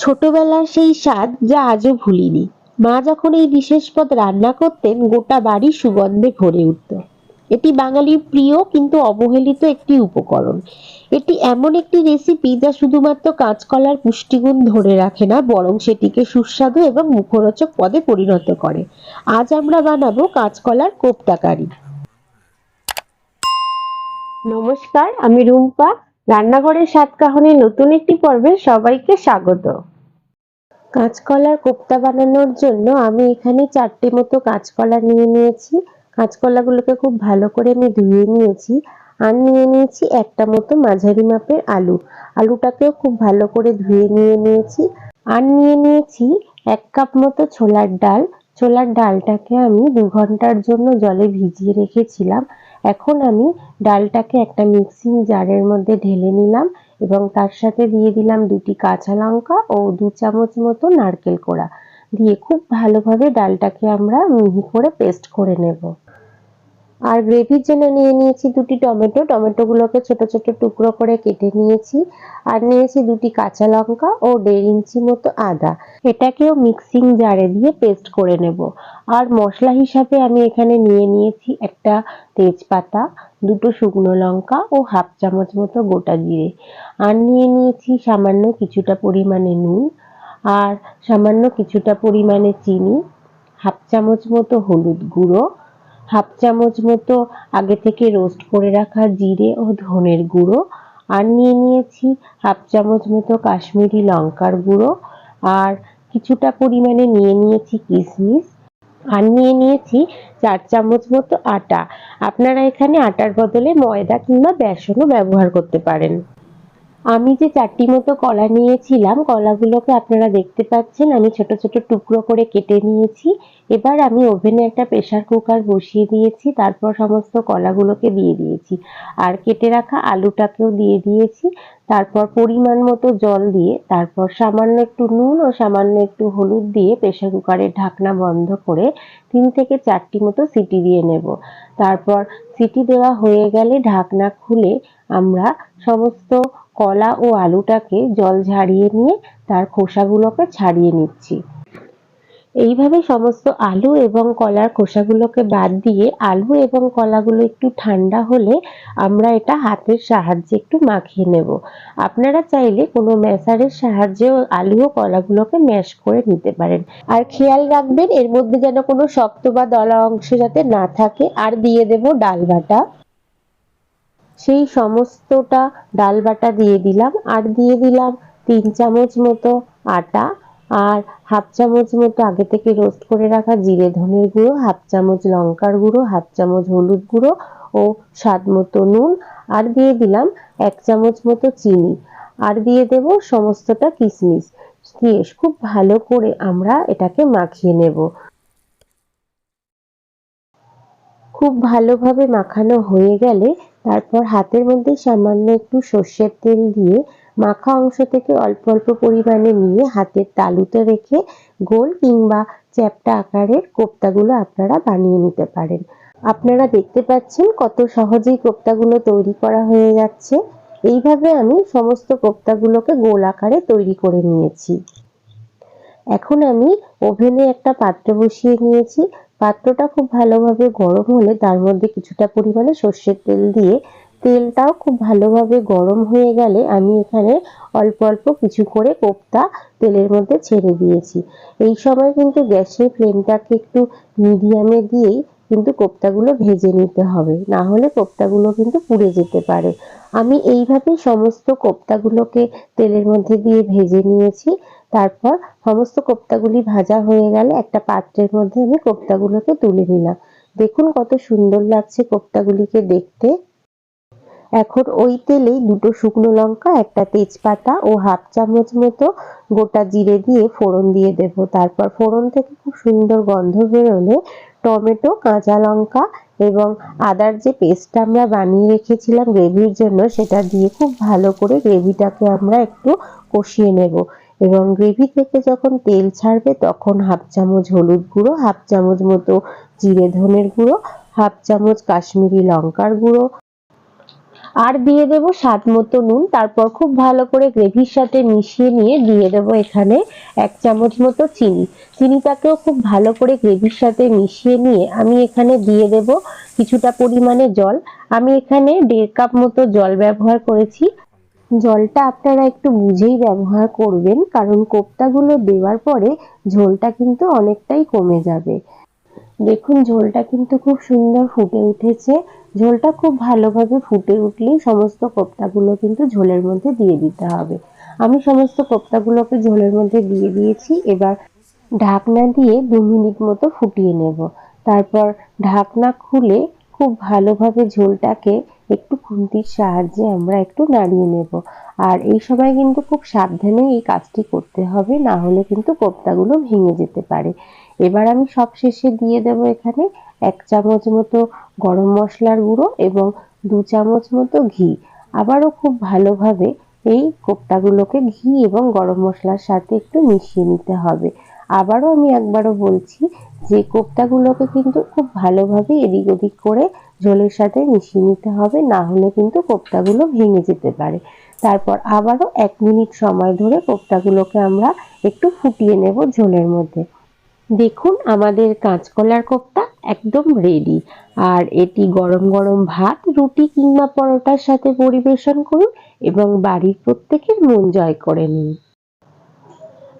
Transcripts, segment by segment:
ছোটবেলার সেই স্বাদ যা আজও ভুলিনি। মা যখন এই বিশেষ পদ রান্না করতেন, গোটা বাড়ি সুগন্ধে ভরে উঠত। এটি বাঙালির প্রিয় কিন্তু অবহেলিত একটি উপকরণ। এটি এমন একটি রেসিপি যা শুধুমাত্র কাঁচকলার পুষ্টিগুণ ধরে রাখে না, বরং সেটিকে সুস্বাদু এবং মুখরোচক পদে পরিণত করে। আজ আমরা বানাবো কাঁচকলার কোপ্তা কারি। নমস্কার, আমি রুম্পা। রান্নাঘরের সাতকাহনের নতুন একটি পর্বে সবাইকে স্বাগত। কাঁচকলার কোপ্তা বানানোর জন্য আমি এখানে চারটে মতো কাঁচকলা নিয়ে নিয়েছি। কাঁচকলাগুলোকে খুব ভালো করে আমি ধুয়ে নিয়েছি আর নিয়ে নিয়েছি একটা মতো মাঝারি মাপের আলু। আলুটাকেও খুব ভালো করে ধুয়ে নিয়ে নিয়েছি আর নিয়ে নিয়েছি এক কাপ মতো ছোলার ডাল। ছোলার ডালটাকে আমি দু ঘণ্টার জন্য জলে ভিজিয়ে রেখেছিলাম। এখন আমি ডালটাকে একটা মিক্সিং জারের মধ্যে ঢেলে নিলাম। এবং তার সাথে দিয়ে দিলাম দুটি কাঁচা লঙ্কা ও দু চামচ মতো নারকেল কোড়া। দিয়ে খুব ভালোভাবে ডালটাকে আমরা মিহি করে পেস্ট করে নেব। আর গ্রেভির জন্য নিয়ে নিয়েছি দুটি টমেটো। টমেটোগুলোকে ছোট ছোট টুকরো করে কেটে নিয়েছি। আর নিয়েছি দুটি কাঁচা লঙ্কা ও দেড় ইঞ্চি মতো আদা। এটাকেও মিক্সিং জারে দিয়ে পেস্ট করে নেব। আর মশলা হিসাবে আমি এখানে নিয়ে নিয়েছি একটা তেজপাতা, দুটো শুকনো লঙ্কা ও হাফ চামচ মতো গোটা জিরে। আর নিয়ে নিয়েছি সামান্য কিছুটা পরিমাণে নুন। আর সামান্য কিছুটা পরিমাণে চিনি, হাফ চামচ মতো হলুদ গুঁড়ো হাফ চামচ মতো আগে থেকে রোস্ট করে রাখা জিরে ও ধনের গুঁড়ো। আর নিয়ে নিয়েছি হাফ চামচ মতো কাশ্মীরি লঙ্কার গুঁড়ো। আর কিছুটা পরিমাণে নিয়ে নিয়েছি কিশমিশ আর নিয়ে নিয়েছি চার চামচ মতো আটা। আপনারা এখানে আটার বদলে ময়দা কিংবা বেসনও ব্যবহার করতে পারেন। আমি যে চারটি মতো কলা নিয়েছিলাম, কলাগুলোকে আপনারা দেখতে পাচ্ছেন, আমি ছোট ছোট টুকরো করে কেটে নিয়েছি। এবার আমি ওভেনে একটা প্রেশার কুকার বসিয়ে দিয়েছি, তারপর সমস্ত কলাগুলোকে দিয়ে দিয়েছি। আর কেটে রাখা আলুটাকেও দিয়ে দিয়েছি, তারপর পরিমাণ মতো জল দিয়ে, তারপর সামান্য একটু নুন ও সামান্য একটু হলুদ দিয়ে প্রেসার কুকারের ঢাকনা বন্ধ করে তিন থেকে চারটি মতো সিটি দিয়ে নেব। তারপর সিটি দেওয়া হয়ে গেলে ঢাকনা খুলে আমরা সমস্ত কলা ও আলুটাকে জল ঝাড়িয়ে নিয়ে তার খোসাগুলোকে ছাড়িয়ে নিচ্ছি। এইভাবে সমস্ত আলু এবং কলার খোসাগুলোকে বাদ দিয়ে আলু এবং কলাগুলো একটু ঠান্ডা হলে আমরা এটা হাতের সাহায্যে একটু মাখিয়ে নেব। আপনারা চাইলে কোনো ম্যাশারের সাহায্যেও আলু ও কলাগুলোকে ম্যাশ করে নিতে পারেন। আর খেয়াল রাখবেন, এর মধ্যে যেন কোনো শক্ত বা দলা অংশ যাতে না থাকে। আর দিয়ে দেব ডাল বাটা। সেই সমস্তটা ডাল বাটা দিয়ে দিলাম আর দিয়ে দিলাম তিন চামচ মতো আটা আর হাফ চামচ মতো আগে থেকে রোস্ট করে রাখা জিরে ধনের গুঁড়ো, হাফ চামচ লঙ্কার গুঁড়ো, হাফ চামচ হলুদ গুঁড়ো ও স্বাদ মতো নুন আর দিয়ে দিলাম এক চামচ মতো চিনি আর দিয়ে দেব সমস্তটা কিশমিশ দিয়ে খুব ভালো করে আমরা এটাকে মাখিয়ে নেব। খুব ভালোভাবে মাখানো হয়ে গেলে তারপর হাতের মধ্যে সামান্য একটু সর্ষের তেল দিয়ে মাখা অংশ থেকে অল্প অল্প পরিমাণে নিয়ে হাতের তালুতে রেখে গোল কিংবা চ্যাপটা আকারের কোপ্তাগুলো আপনারা বানিয়ে নিতে পারেন। আপনারা দেখতে পাচ্ছেন কত সহজেই কোপ্তাগুলো তৈরি করা হয়ে যাচ্ছে। এইভাবে আমি সমস্ত কোপ্তাগুলোকে গোল আকারে তৈরি করে নিয়েছি। এখন আমি ওভেনে একটা পাত্র বসিয়ে নিয়েছি। পাত্রটা খুব ভালোভাবে গরম হলে তার মধ্যে কিছুটা পরিমাণে সর্ষের তেল দিয়ে তেলটাও খুব ভালোভাবে গরম হয়ে গেলে আমি এখানে অল্প অল্প কিছু করে কোপ্তা তেলের মধ্যে ছেড়ে দিয়েছি। এই সময় কিন্তু গ্যাসের ফ্লেমটাকে একটু মিডিয়ামে দিয়েই কিন্তু কোপ্তাগুলো ভেজে নিতে হবে। না হলে কোপ্তাগুলো কিন্তু পুড়ে যেতে পারে। আমি এইভাবে সমস্ত কোপ্তাগুলোকে তেলের মধ্যে দিয়ে ভেজে নিয়েছি। তারপর সমস্ত কোপ্তাগুলি ভাজা হয়ে গেলে একটা পাত্রের মধ্যে আমি কোপ্তাগুলোকে তুলে নিলাম। দেখুন কত সুন্দর লাগছে কোপ্তাগুলিকে দেখতে। এখন ওই তেলেই দুটো শুকনো লঙ্কা, একটা তেজপাতা ও হাফ চামচ মতো গোটা জিরে দিয়ে ফোড়ন দিয়ে দেব। তারপর ফোড়ন থেকে খুব সুন্দর গন্ধ বেরোলে টমেটো, কাঁচা লঙ্কা এবং আদার যে পেস্টটা আমরা বানিয়ে রেখেছিলাম গ্রেভির জন্য, সেটা দিয়ে খুব ভালো করে গ্রেভিটাকে আমরা একটু কষিয়ে নেব। এবং গ্রেভি থেকে যখন তেল ছাড়বে, তখন হাফ চামচ হলুদ গুঁড়ো, হাফ চামচ মতো জিরে ধনের গুঁড়ো, হাফ চামচ কাশ্মীরি লঙ্কার গুঁড়ো। আর দিয়ে দেব স্বাদ মতো নুন। তারপর খুব ভালো করে গ্রেভির সাথে মিশিয়ে নিয়ে দিয়ে দেব এখানে এক চামচ মতো চিনি। চিনিটাকেও খুব ভালো করে গ্রেভির সাথে মিশিয়ে নিয়ে আমি এখানে দিয়ে দেব কিছুটা পরিমাণে জল। আমি এখানে দেড় কাপ মতো জল ব্যবহার করেছি। জলটা আপনারা একটু বুঝেই ব্যবহার করবেন, কারণ কোপ্তাগুলো দেওয়ার পরে ঝোলটা কিন্তু অনেকটাই কমে যাবে। দেখুন, ঝোলটা কিন্তু খুব সুন্দর ফুটে উঠেছে। ঝোলটা খুব ভালোভাবে ফুটে উঠলেই সমস্ত কোপ্তাগুলো কিন্তু ঝোলের মধ্যে দিয়ে দিতে হবে। আমি সমস্ত কোপ্তাগুলোকে ঝোলের মধ্যে দিয়ে দিয়েছি। এবার ঢাকনা দিয়ে দু মিনিট মতো ফুটিয়ে নেব। তারপর ঢাকনা খুলে খুব ভালোভাবে ঝোলটাকে একটু খুন্তির সাহায্যে আমরা একটু নাড়িয়ে নেব। আর এই সময় কিন্তু খুব সাবধানে এই কাজটি করতে হবে, না হলে কিন্তু কোপ্তাগুলো ভেঙে যেতে পারে। এবার আমি সব শেষে দিয়ে দেব এখানে এক চামচ মতো গরম মশলার গুঁড়ো এবং দু চামচ মতো ঘি। আবারও খুব ভালোভাবে এই কোপ্তাগুলোকে ঘি এবং গরম মশলার সাথে একটু মিশিয়ে নিতে হবে। আবারও আমি একবারও বলছি যে কোপ্তাগুলোকে কিন্তু খুব ভালোভাবে এদিক ওদিক করে ঝোলের সাথে মিশিয়ে নিতে হবে, না হলে কিন্তু কোপ্তাগুলো ভেঙে যেতে পারে। তারপর আবারও এক মিনিট সময় ধরে কোপ্তাগুলোকে আমরা একটু ফুটিয়ে নেব ঝোলের মধ্যে। দেখুন আমাদের কাঁচকলার কোপ্তা একদম রেডি আর এটি গরম গরম ভাত, রুটি কিংবা পরোটার সাথে পরিবেশন করুন এবং বাড়ির প্রত্যেকের মন জয় করে নিন।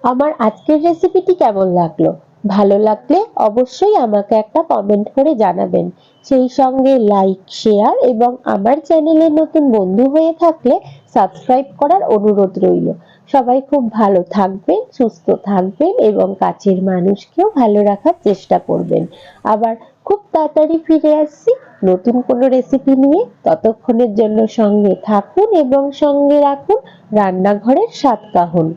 আমার আজকের রেসিপিটি কেমন লাগল? ভালো লাগলে অবশ্যই আমাকে একটা কমেন্ট করে জানাবেন। সেই সঙ্গে লাইক শেয়ার এবং আমার চ্যানেলে নতুন বন্ধু হয়ে থাকলে সাবস্ক্রাইব করার অনুরোধ রইল। সবাই খুব ভালো থাকবেন, সুস্থ থাকবেন এবং কাছের মানুষকেও ভালো রাখার চেষ্টা করবেন। আবার খুব তাড়াতাড়ি ফিরে আসছি নতুন কোনো রেসিপি নিয়ে। ততক্ষণের জন্য সঙ্গে থাকুন এবং সঙ্গে রাখুন রান্নাঘরের স্বাদ কাহুন